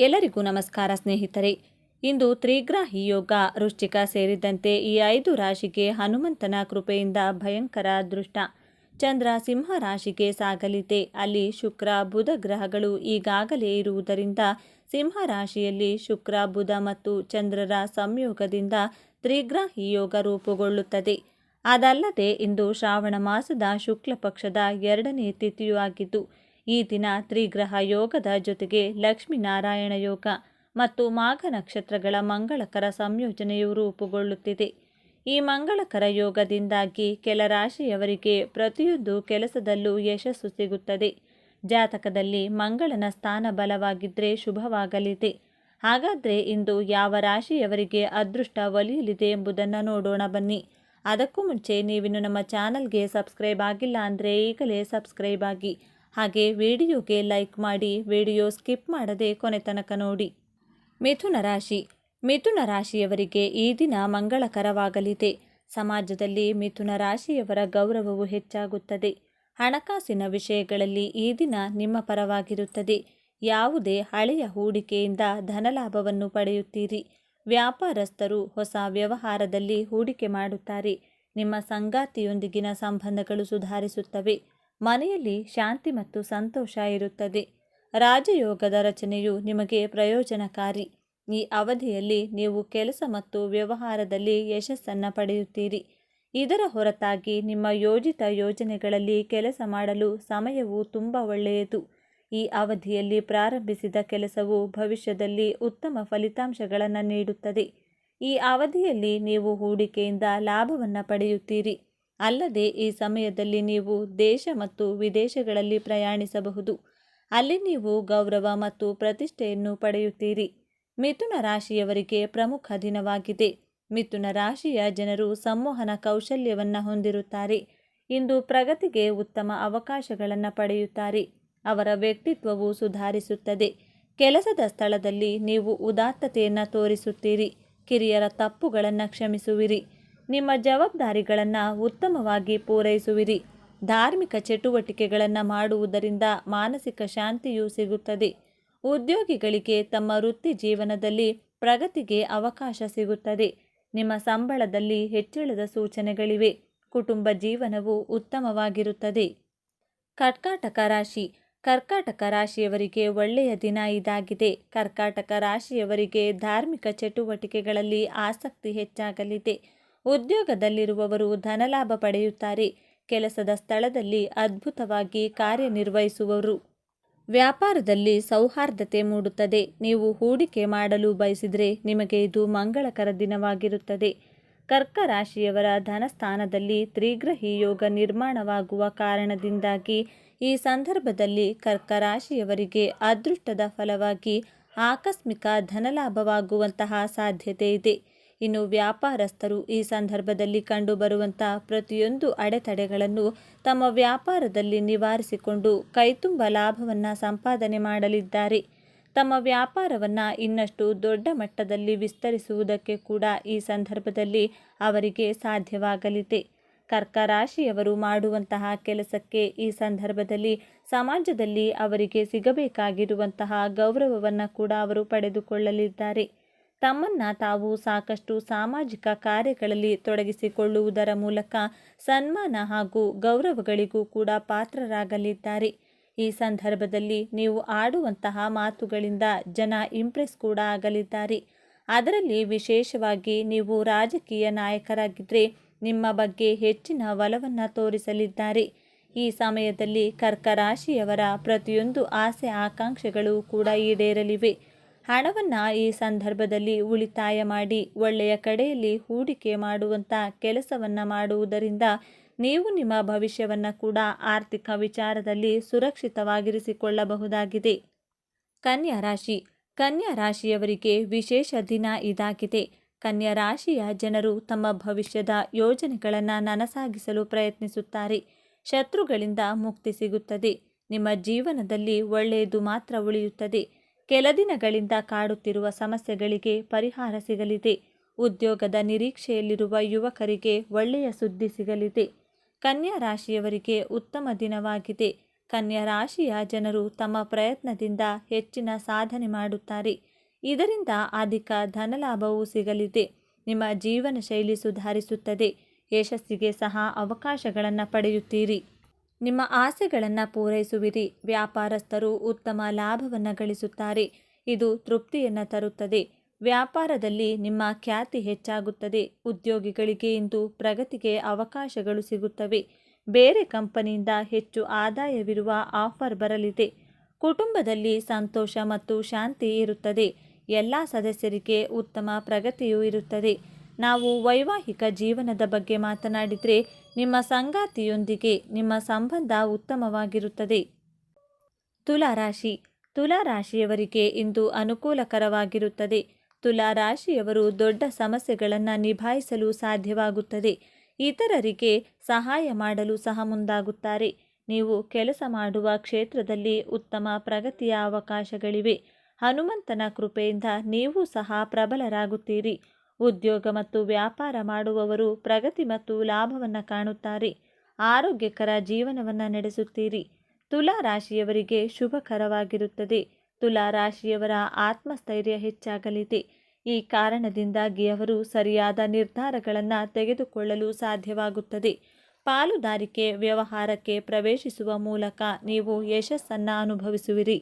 ಎಲ್ಲರಿಗೂ ನಮಸ್ಕಾರ ಸ್ನೇಹಿತರೆ. ಇಂದು ತ್ರಿಗ್ರಾಹಿ ಯೋಗ, ವೃಶ್ಚಿಕ ಸೇರಿದಂತೆ ಈ ಐದು ರಾಶಿಗೆ ಹನುಮಂತನ ಕೃಪೆಯಿಂದ ಭಯಂಕರ ಅದೃಷ್ಟ. ಚಂದ್ರ ಸಿಂಹ ರಾಶಿಗೆ ಸಾಗಲಿದೆ. ಅಲ್ಲಿ ಶುಕ್ರ, ಬುಧ ಗ್ರಹಗಳು ಈಗಾಗಲೇ ಇರುವುದರಿಂದ ಸಿಂಹ ರಾಶಿಯಲ್ಲಿ ಶುಕ್ರ, ಬುಧ ಮತ್ತು ಚಂದ್ರರ ಸಂಯೋಗದಿಂದ ತ್ರಿಗ್ರಾಹಿ ಯೋಗ ರೂಪುಗೊಳ್ಳುತ್ತದೆ. ಅದಲ್ಲದೆ ಇಂದು ಶ್ರಾವಣ ಮಾಸದ ಶುಕ್ಲ ಪಕ್ಷದ ಎರಡನೇ ತಿಥಿಯೂ ಆಗಿದ್ದು ಈ ದಿನ ತ್ರಿಗ್ರಹ ಯೋಗದ ಜೊತೆಗೆ ಲಕ್ಷ್ಮೀನಾರಾಯಣ ಯೋಗ ಮತ್ತು ಮಾಘ ನಕ್ಷತ್ರಗಳ ಮಂಗಳಕರ ಸಂಯೋಜನೆಯು ರೂಪುಗೊಳ್ಳುತ್ತಿದೆ. ಈ ಮಂಗಳಕರ ಯೋಗದಿಂದಾಗಿ ಕೆಲ ರಾಶಿಯವರಿಗೆ ಪ್ರತಿಯೊಂದು ಕೆಲಸದಲ್ಲೂ ಯಶಸ್ಸು ಸಿಗುತ್ತದೆ. ಜಾತಕದಲ್ಲಿ ಮಂಗಳನ ಸ್ಥಾನ ಬಲವಾಗಿದ್ದರೆ ಶುಭವಾಗಲಿದೆ. ಹಾಗಾದರೆ ಇಂದು ಯಾವ ರಾಶಿಯವರಿಗೆ ಅದೃಷ್ಟ ಒಲಿಯಲಿದೆ ಎಂಬುದನ್ನು ನೋಡೋಣ ಬನ್ನಿ. ಅದಕ್ಕೂ ಮುಂಚೆ ನೀವಿನ್ನು ನಮ್ಮ ಚಾನಲ್ಗೆ ಸಬ್ಸ್ಕ್ರೈಬ್ ಆಗಿಲ್ಲ ಅಂದರೆ ಈಗಲೇ ಸಬ್ಸ್ಕ್ರೈಬ್ ಆಗಿ ಹಾಗೆ ವಿಡಿಯೋಗೆ ಲೈಕ್ ಮಾಡಿ ವಿಡಿಯೋ ಸ್ಕಿಪ್ ಮಾಡದೆ ಕೊನೆ ತನಕ ನೋಡಿ. ಮಿಥುನ ರಾಶಿ. ಮಿಥುನ ರಾಶಿಯವರಿಗೆ ಈ ದಿನ ಮಂಗಳಕರವಾಗಲಿದೆ. ಸಮಾಜದಲ್ಲಿ ಮಿಥುನ ರಾಶಿಯವರ ಗೌರವವು ಹೆಚ್ಚಾಗುತ್ತದೆ. ಹಣಕಾಸಿನ ವಿಷಯಗಳಲ್ಲಿ ಈ ದಿನ ನಿಮ್ಮ ಪರವಾಗಿರುತ್ತದೆ. ಯಾವುದೇ ಹಳೆಯ ಹೂಡಿಕೆಯಿಂದ ಧನಲಾಭವನ್ನು ಪಡೆಯುತ್ತೀರಿ. ವ್ಯಾಪಾರಸ್ಥರು ಹೊಸ ವ್ಯವಹಾರದಲ್ಲಿ ಹೂಡಿಕೆ ಮಾಡುತ್ತಾರೆ. ನಿಮ್ಮ ಸಂಗಾತಿಯೊಂದಿಗಿನ ಸಂಬಂಧಗಳು ಸುಧಾರಿಸುತ್ತವೆ. ಮನೆಯಲ್ಲಿ ಶಾಂತಿ ಮತ್ತು ಸಂತೋಷ ಇರುತ್ತದೆ. ರಾಜಯೋಗದ ರಚನೆಯು ನಿಮಗೆ ಪ್ರಯೋಜನಕಾರಿ. ಈ ಅವಧಿಯಲ್ಲಿ ನೀವು ಕೆಲಸ ಮತ್ತು ವ್ಯವಹಾರದಲ್ಲಿ ಯಶಸ್ಸನ್ನು ಪಡೆಯುತ್ತೀರಿ. ಇದರ ಹೊರತಾಗಿ ನಿಮ್ಮ ಯೋಜಿತ ಯೋಜನೆಗಳಲ್ಲಿ ಕೆಲಸ ಮಾಡಲು ಸಮಯವು ತುಂಬ ಒಳ್ಳೆಯದು. ಈ ಅವಧಿಯಲ್ಲಿ ಪ್ರಾರಂಭಿಸಿದ ಕೆಲಸವು ಭವಿಷ್ಯದಲ್ಲಿ ಉತ್ತಮ ಫಲಿತಾಂಶಗಳನ್ನು ನೀಡುತ್ತದೆ. ಈ ಅವಧಿಯಲ್ಲಿ ನೀವು ಹೂಡಿಕೆಯಿಂದ ಲಾಭವನ್ನು ಪಡೆಯುತ್ತೀರಿ. ಅಲ್ಲದೆ ಈ ಸಮಯದಲ್ಲಿ ನೀವು ದೇಶ ಮತ್ತು ವಿದೇಶಗಳಲ್ಲಿ ಪ್ರಯಾಣಿಸಬಹುದು. ಅಲ್ಲಿ ನೀವು ಗೌರವ ಮತ್ತು ಪ್ರತಿಷ್ಠೆಯನ್ನು ಪಡೆಯುತ್ತೀರಿ. ಮಿಥುನ ರಾಶಿಯವರಿಗೆ ಪ್ರಮುಖ ದಿನವಾಗಿದೆ. ಮಿಥುನ ರಾಶಿಯ ಜನರು ಸಂವಹನ ಕೌಶಲ್ಯವನ್ನು ಹೊಂದಿರುತ್ತಾರೆ. ಇಂದು ಪ್ರಗತಿಗೆ ಉತ್ತಮ ಅವಕಾಶಗಳನ್ನು ಪಡೆಯುತ್ತಾರೆ. ಅವರ ವ್ಯಕ್ತಿತ್ವವು ಸುಧಾರಿಸುತ್ತದೆ. ಕೆಲಸದ ಸ್ಥಳದಲ್ಲಿ ನೀವು ಉದಾತ್ತತೆಯನ್ನು ತೋರಿಸುತ್ತೀರಿ. ಕಿರಿಯರ ತಪ್ಪುಗಳನ್ನು ಕ್ಷಮಿಸುವಿರಿ. ನಿಮ್ಮ ಜವಾಬ್ದಾರಿಗಳನ್ನು ಉತ್ತಮವಾಗಿ ಪೂರೈಸುವಿರಿ. ಧಾರ್ಮಿಕ ಚಟುವಟಿಕೆಗಳನ್ನು ಮಾಡುವುದರಿಂದ ಮಾನಸಿಕ ಶಾಂತಿಯೂ ಸಿಗುತ್ತದೆ. ಉದ್ಯೋಗಿಗಳಿಗೆ ತಮ್ಮ ವೃತ್ತಿ ಜೀವನದಲ್ಲಿ ಪ್ರಗತಿಗೆ ಅವಕಾಶ ಸಿಗುತ್ತದೆ. ನಿಮ್ಮ ಸಂಬಳದಲ್ಲಿ ಹೆಚ್ಚಳದ ಸೂಚನೆಗಳಿವೆ. ಕುಟುಂಬ ಜೀವನವು ಉತ್ತಮವಾಗಿರುತ್ತದೆ. ಕರ್ಕಾಟಕ ರಾಶಿ. ಕರ್ಕಾಟಕ ರಾಶಿಯವರಿಗೆ ಒಳ್ಳೆಯ ದಿನ ಇದಾಗಿದೆ. ಕರ್ಕಾಟಕ ರಾಶಿಯವರಿಗೆ ಧಾರ್ಮಿಕ ಚಟುವಟಿಕೆಗಳಲ್ಲಿ ಆಸಕ್ತಿ ಹೆಚ್ಚಾಗಲಿದೆ. ಉದ್ಯೋಗದಲ್ಲಿರುವವರು ಧನಲಾಭ ಪಡೆಯುತ್ತಾರೆ. ಕೆಲಸದ ಸ್ಥಳದಲ್ಲಿ ಅದ್ಭುತವಾಗಿ ಕಾರ್ಯನಿರ್ವಹಿಸುವವರು. ವ್ಯಾಪಾರದಲ್ಲಿ ಸೌಹಾರ್ದತೆ ಮೂಡುತ್ತದೆ. ನೀವು ಹೂಡಿಕೆ ಮಾಡಲು ಬಯಸಿದರೆ ನಿಮಗೆ ಇದು ಮಂಗಳಕರ ದಿನವಾಗಿರುತ್ತದೆ. ಕರ್ಕ ರಾಶಿಯವರ ಧನಸ್ಥಾನದಲ್ಲಿ ತ್ರಿಗ್ರಹಿ ಯೋಗ ನಿರ್ಮಾಣವಾಗುವ ಕಾರಣದಿಂದಾಗಿ ಈ ಸಂದರ್ಭದಲ್ಲಿ ಕರ್ಕ ರಾಶಿಯವರಿಗೆ ಅದೃಷ್ಟದ ಫಲವಾಗಿ ಆಕಸ್ಮಿಕ ಧನಲಾಭವಾಗುವಂತಹ ಸಾಧ್ಯತೆ ಇದೆ. ಇನ್ನು ವ್ಯಾಪಾರಸ್ಥರು ಈ ಸಂದರ್ಭದಲ್ಲಿ ಕಂಡುಬರುವಂತಹ ಪ್ರತಿಯೊಂದು ಅಡೆತಡೆಗಳನ್ನು ತಮ್ಮ ವ್ಯಾಪಾರದಲ್ಲಿ ನಿವಾರಿಸಿಕೊಂಡು ಕೈತುಂಬ ಲಾಭವನ್ನು ಸಂಪಾದನೆ ಮಾಡಲಿದ್ದಾರೆ. ತಮ್ಮ ವ್ಯಾಪಾರವನ್ನು ಇನ್ನಷ್ಟು ದೊಡ್ಡ ಮಟ್ಟದಲ್ಲಿ ವಿಸ್ತರಿಸುವುದಕ್ಕೆ ಕೂಡ ಈ ಸಂದರ್ಭದಲ್ಲಿ ಅವರಿಗೆ ಸಾಧ್ಯವಾಗಲಿದೆ. ಕರ್ಕ ರಾಶಿಯವರು ಮಾಡುವಂತಹ ಕೆಲಸಕ್ಕೆ ಈ ಸಂದರ್ಭದಲ್ಲಿ ಸಮಾಜದಲ್ಲಿ ಅವರಿಗೆ ಸಿಗಬೇಕಾಗಿರುವಂತಹ ಗೌರವವನ್ನು ಕೂಡ ಅವರು ಪಡೆದುಕೊಳ್ಳಲಿದ್ದಾರೆ. ತಮ್ಮನ್ನು ತಾವು ಸಾಕಷ್ಟು ಸಾಮಾಜಿಕ ಕಾರ್ಯಗಳಲ್ಲಿ ತೊಡಗಿಸಿಕೊಳ್ಳುವುದರ ಮೂಲಕ ಸನ್ಮಾನ ಹಾಗೂ ಗೌರವಗಳಿಗೂ ಕೂಡ ಪಾತ್ರರಾಗಲಿದ್ದಾರೆ. ಈ ಸಂದರ್ಭದಲ್ಲಿ ನೀವು ಆಡುವಂತಹ ಮಾತುಗಳಿಂದ ಜನ ಇಂಪ್ರೆಸ್ ಕೂಡ ಆಗಲಿದ್ದಾರೆ. ಅದರಲ್ಲಿ ವಿಶೇಷವಾಗಿ ನೀವು ರಾಜಕೀಯ ನಾಯಕರಾಗಿದ್ದರೆ ನಿಮ್ಮ ಬಗ್ಗೆ ಹೆಚ್ಚಿನ ಒಲವನ್ನು ತೋರಿಸಲಿದ್ದಾರೆ. ಈ ಸಮಯದಲ್ಲಿ ಕರ್ಕರಾಶಿಯವರ ಪ್ರತಿಯೊಂದು ಆಸೆ ಆಕಾಂಕ್ಷೆಗಳು ಕೂಡ ಈಡೇರಲಿವೆ. ಹಣವನ್ನು ಈ ಸಂದರ್ಭದಲ್ಲಿ ಉಳಿತಾಯ ಮಾಡಿ ಒಳ್ಳೆಯ ಕಡೆಯಲ್ಲಿ ಹೂಡಿಕೆ ಮಾಡುವಂಥ ಕೆಲಸವನ್ನು ಮಾಡುವುದರಿಂದ ನೀವು ನಿಮ್ಮ ಭವಿಷ್ಯವನ್ನು ಕೂಡ ಆರ್ಥಿಕ ವಿಚಾರದಲ್ಲಿ ಸುರಕ್ಷಿತವಾಗಿರಿಸಿಕೊಳ್ಳಬಹುದಾಗಿದೆ. ಕನ್ಯಾ ರಾಶಿ. ಕನ್ಯಾ ರಾಶಿಯವರಿಗೆ ವಿಶೇಷ ದಿನ ಇದಾಗಿದೆ. ಕನ್ಯಾ ರಾಶಿಯ ಜನರು ತಮ್ಮ ಭವಿಷ್ಯದ ಯೋಜನೆಗಳನ್ನು ನನಸಾಗಿಸಲು ಪ್ರಯತ್ನಿಸುತ್ತಾರೆ. ಶತ್ರುಗಳಿಂದ ಮುಕ್ತಿ ಸಿಗುತ್ತದೆ. ನಿಮ್ಮ ಜೀವನದಲ್ಲಿ ಒಳ್ಳೆಯದು ಮಾತ್ರ ಉಳಿಯುತ್ತದೆ. ಕೆಲ ದಿನಗಳಿಂದ ಕಾಡುತ್ತಿರುವ ಸಮಸ್ಯೆಗಳಿಗೆ ಪರಿಹಾರ ಸಿಗಲಿದೆ. ಉದ್ಯೋಗದ ನಿರೀಕ್ಷೆಯಲ್ಲಿರುವ ಯುವಕರಿಗೆ ಒಳ್ಳೆಯ ಸುದ್ದಿ ಸಿಗಲಿದೆ. ಕನ್ಯಾ ರಾಶಿಯವರಿಗೆ ಉತ್ತಮ ದಿನವಾಗಿದೆ. ಕನ್ಯಾ ರಾಶಿಯ ಜನರು ತಮ್ಮ ಪ್ರಯತ್ನದಿಂದ ಹೆಚ್ಚಿನ ಸಾಧನೆ ಮಾಡುತ್ತಾರೆ. ಇದರಿಂದ ಅಧಿಕ ಧನಲಾಭವೂ ಸಿಗಲಿದೆ. ನಿಮ್ಮ ಜೀವನ ಶೈಲಿ ಸುಧಾರಿಸುತ್ತದೆ. ಯಶಸ್ಸಿಗೆ ಸಹ ಅವಕಾಶಗಳನ್ನು ಪಡೆಯುತ್ತೀರಿ. ನಿಮ್ಮ ಆಸೆಗಳನ್ನು ಪೂರೈಸುವಿರಿ. ವ್ಯಾಪಾರಸ್ಥರು ಉತ್ತಮ ಲಾಭವನ್ನು ಗಳಿಸುತ್ತಾರೆ. ಇದು ತೃಪ್ತಿಯನ್ನು ತರುತ್ತದೆ. ವ್ಯಾಪಾರದಲ್ಲಿ ನಿಮ್ಮ ಖ್ಯಾತಿ ಹೆಚ್ಚಾಗುತ್ತದೆ. ಉದ್ಯೋಗಿಗಳಿಗೆ ಇಂದು ಪ್ರಗತಿಗೆ ಅವಕಾಶಗಳು ಸಿಗುತ್ತವೆ. ಬೇರೆ ಕಂಪನಿಯಿಂದ ಹೆಚ್ಚು ಆದಾಯವಿರುವ ಆಫರ್ ಬರಲಿದೆ. ಕುಟುಂಬದಲ್ಲಿ ಸಂತೋಷ ಮತ್ತು ಶಾಂತಿ ಇರುತ್ತದೆ. ಎಲ್ಲ ಸದಸ್ಯರಿಗೆ ಉತ್ತಮ ಪ್ರಗತಿಯೂ ಇರುತ್ತದೆ. ನಾವು ವೈವಾಹಿಕ ಜೀವನದ ಬಗ್ಗೆ ಮಾತನಾಡಿದರೆ ನಿಮ್ಮ ಸಂಗಾತಿಯೊಂದಿಗೆ ನಿಮ್ಮ ಸಂಬಂಧ ಉತ್ತಮವಾಗಿರುತ್ತದೆ. ತುಲಾರಾಶಿ. ತುಲಾರಾಶಿಯವರಿಗೆ ಇಂದು ಅನುಕೂಲಕರವಾಗಿರುತ್ತದೆ. ತುಲಾರಾಶಿಯವರು ದೊಡ್ಡ ಸಮಸ್ಯೆಗಳನ್ನು ನಿಭಾಯಿಸಲು ಸಾಧ್ಯವಾಗುತ್ತದೆ. ಇತರರಿಗೆ ಸಹಾಯ ಮಾಡಲು ಸಹ ಮುಂದಾಗುತ್ತಾರೆ. ನೀವು ಕೆಲಸ ಮಾಡುವ ಕ್ಷೇತ್ರದಲ್ಲಿ ಉತ್ತಮ ಪ್ರಗತಿಯ ಅವಕಾಶಗಳಿವೆ. ಹನುಮಂತನ ಕೃಪೆಯಿಂದ ನೀವು ಸಹ ಪ್ರಬಲರಾಗುತ್ತೀರಿ. ಉದ್ಯೋಗ ಮತ್ತು ವ್ಯಾಪಾರ ಮಾಡುವವರು ಪ್ರಗತಿ ಮತ್ತು ಲಾಭವನ್ನು ಕಾಣುತ್ತಾರೆ. ಆರೋಗ್ಯಕರ ಜೀವನವನ್ನು ನಡೆಸುತ್ತೀರಿ. ತುಲಾ ರಾಶಿಯವರಿಗೆ ಶುಭಕರವಾಗಿರುತ್ತದೆ. ತುಲಾ ರಾಶಿಯವರ ಆತ್ಮಸ್ಥೈರ್ಯ ಹೆಚ್ಚಾಗಲಿದೆ. ಈ ಕಾರಣದಿಂದಾಗಿ ಅವರು ಸರಿಯಾದ ನಿರ್ಧಾರಗಳನ್ನು ತೆಗೆದುಕೊಳ್ಳಲು ಸಾಧ್ಯವಾಗುತ್ತದೆ. ಪಾಲುದಾರಿಕೆ ವ್ಯವಹಾರಕ್ಕೆ ಪ್ರವೇಶಿಸುವ ಮೂಲಕ ನೀವು ಯಶಸ್ಸನ್ನು ಅನುಭವಿಸುವಿರಿ.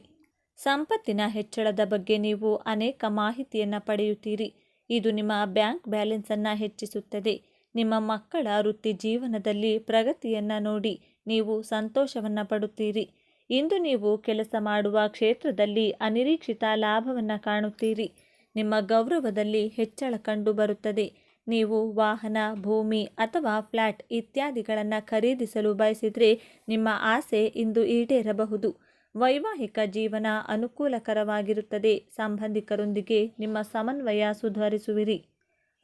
ಸಂಪತ್ತಿನ ಹೆಚ್ಚಳದ ಬಗ್ಗೆ ನೀವು ಅನೇಕ ಮಾಹಿತಿಯನ್ನು ಪಡೆಯುತ್ತೀರಿ. ಇದು ನಿಮ್ಮ ಬ್ಯಾಂಕ್ ಬ್ಯಾಲೆನ್ಸನ್ನು ಹೆಚ್ಚಿಸುತ್ತದೆ. ನಿಮ್ಮ ಮಕ್ಕಳ ವೃತ್ತಿ ಜೀವನದಲ್ಲಿ ಪ್ರಗತಿಯನ್ನು ನೋಡಿ ನೀವು ಸಂತೋಷವನ್ನು ಪಡುತ್ತೀರಿ. ಇಂದು ನೀವು ಕೆಲಸ ಮಾಡುವ ಕ್ಷೇತ್ರದಲ್ಲಿ ಅನಿರೀಕ್ಷಿತ ಲಾಭವನ್ನು ಕಾಣುತ್ತೀರಿ. ನಿಮ್ಮ ಗೌರವದಲ್ಲಿ ಹೆಚ್ಚಳ ಕಂಡು ಬರುತ್ತದೆ. ನೀವು ವಾಹನ, ಭೂಮಿ ಅಥವಾ ಫ್ಲ್ಯಾಟ್ ಇತ್ಯಾದಿಗಳನ್ನು ಖರೀದಿಸಲು ಬಯಸಿದರೆ ನಿಮ್ಮ ಆಸೆ ಇಂದು ಈಡೇರಬಹುದು. ವೈವಾಹಿಕ ಜೀವನ ಅನುಕೂಲಕರವಾಗಿರುತ್ತದೆ. ಸಂಬಂಧಿಕರೊಂದಿಗೆ ನಿಮ್ಮ ಸಮನ್ವಯ ಸುಧಾರಿಸುವಿರಿ.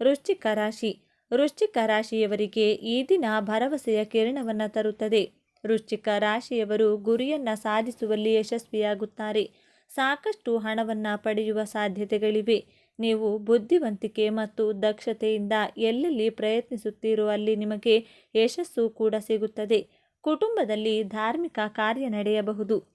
ವೃಶ್ಚಿಕ ರಾಶಿ. ವೃಶ್ಚಿಕ ರಾಶಿಯವರಿಗೆ ಈ ದಿನ ಭರವಸೆಯ ಕಿರಣವನ್ನು ತರುತ್ತದೆ. ವೃಶ್ಚಿಕ ರಾಶಿಯವರು ಗುರಿಯನ್ನು ಸಾಧಿಸುವಲ್ಲಿ ಯಶಸ್ವಿಯಾಗುತ್ತಾರೆ. ಸಾಕಷ್ಟು ಹಣವನ್ನು ಪಡೆಯುವ ಸಾಧ್ಯತೆಗಳಿವೆ. ನೀವು ಬುದ್ಧಿವಂತಿಕೆ ಮತ್ತು ದಕ್ಷತೆಯಿಂದ ಎಲ್ಲೆಲ್ಲಿ ಪ್ರಯತ್ನಿಸುತ್ತೀರೋ ಅಲ್ಲಿ ನಿಮಗೆ ಯಶಸ್ಸು ಕೂಡ ಸಿಗುತ್ತದೆ. ಕುಟುಂಬದಲ್ಲಿ ಧಾರ್ಮಿಕ ಕಾರ್ಯ ನಡೆಯಬಹುದು.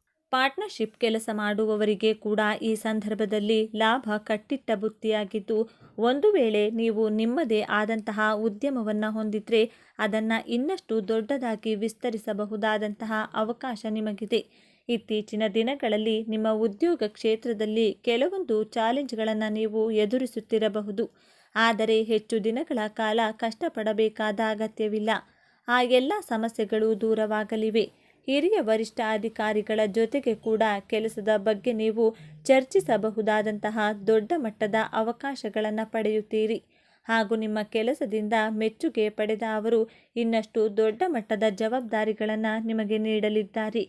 ಪಾರ್ಟ್ನರ್ಶಿಪ್ ಕೆಲಸ ಮಾಡುವವರಿಗೆ ಕೂಡ ಈ ಸಂದರ್ಭದಲ್ಲಿ ಲಾಭ ಕಟ್ಟಿಟ್ಟ ಬುತ್ತಿಯಾಗಿದ್ದು, ಒಂದು ವೇಳೆ ನೀವು ನಿಮ್ಮದೇ ಆದಂತಹ ಉದ್ಯಮವನ್ನು ಹೊಂದಿದ್ರೆ ಅದನ್ನು ಇನ್ನಷ್ಟು ದೊಡ್ಡದಾಗಿ ವಿಸ್ತರಿಸಬಹುದಾದಂತಹ ಅವಕಾಶ ನಿಮಗಿದೆ. ಇತ್ತೀಚಿನ ದಿನಗಳಲ್ಲಿ ನಿಮ್ಮ ಉದ್ಯೋಗ ಕ್ಷೇತ್ರದಲ್ಲಿ ಕೆಲವೊಂದು ಚಾಲೆಂಜ್ಗಳನ್ನು ನೀವು ಎದುರಿಸುತ್ತಿರಬಹುದು. ಆದರೆ ಹೆಚ್ಚು ದಿನಗಳ ಕಾಲ ಕಷ್ಟಪಡಬೇಕಾದ ಅಗತ್ಯವಿಲ್ಲ. ಆ ಎಲ್ಲ ಸಮಸ್ಯೆಗಳು ದೂರವಾಗಲಿವೆ. ಹಿರಿಯ ವರಿಷ್ಠ ಅಧಿಕಾರಿಗಳ ಜೊತೆಗೆ ಕೂಡ ಕೆಲಸದ ಬಗ್ಗೆ ನೀವು ಚರ್ಚಿಸಬಹುದಾದಂತಹ ದೊಡ್ಡ ಮಟ್ಟದ ಅವಕಾಶಗಳನ್ನು ಪಡೆಯುತ್ತೀರಿ. ಹಾಗೂ ನಿಮ್ಮ ಕೆಲಸದಿಂದ ಮೆಚ್ಚುಗೆ ಪಡೆದ ಅವರು ಇನ್ನಷ್ಟು ದೊಡ್ಡ ಮಟ್ಟದ ಜವಾಬ್ದಾರಿಗಳನ್ನು ನಿಮಗೆ ನೀಡಲಿದ್ದಾರೆ.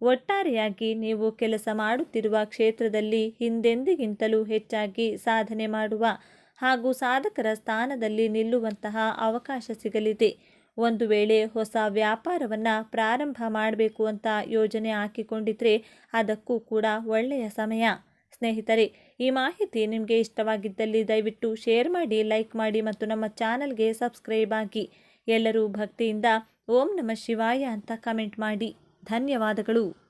ಒಟ್ಟಾರೆಯಾಗಿ ನೀವು ಕೆಲಸ ಮಾಡುತ್ತಿರುವ ಕ್ಷೇತ್ರದಲ್ಲಿ ಹಿಂದೆಂದಿಗಿಂತಲೂ ಹೆಚ್ಚಾಗಿ ಸಾಧನೆ ಮಾಡುವ ಹಾಗೂ ಸಾಧಕರ ಸ್ಥಾನದಲ್ಲಿ ನಿಲ್ಲುವಂತಹ ಅವಕಾಶ ಸಿಗಲಿದೆ. ಒಂದು ವೇಳೆ ಹೊಸ ವ್ಯಾಪಾರವನ್ನು ಪ್ರಾರಂಭ ಮಾಡಬೇಕು ಅಂತ ಯೋಜನೆ ಹಾಕಿಕೊಂಡಿದ್ರೆ ಅದಕ್ಕೂ ಕೂಡ ಒಳ್ಳೆಯ ಸಮಯ. ಸ್ನೇಹಿತರೆ, ಈ ಮಾಹಿತಿ ನಿಮಗೆ ಇಷ್ಟವಾಗಿದ್ದಲ್ಲಿ ದಯವಿಟ್ಟು ಶೇರ್ ಮಾಡಿ, ಲೈಕ್ ಮಾಡಿ ಮತ್ತು ನಮ್ಮ ಚಾನಲ್ಗೆ ಸಬ್ಸ್ಕ್ರೈಬ್ ಆಗಿ. ಎಲ್ಲರೂ ಭಕ್ತಿಯಿಂದ ಓಂ ನಮ ಶಿವಾಯ ಅಂತ ಕಮೆಂಟ್ ಮಾಡಿ. ಧನ್ಯವಾದಗಳು.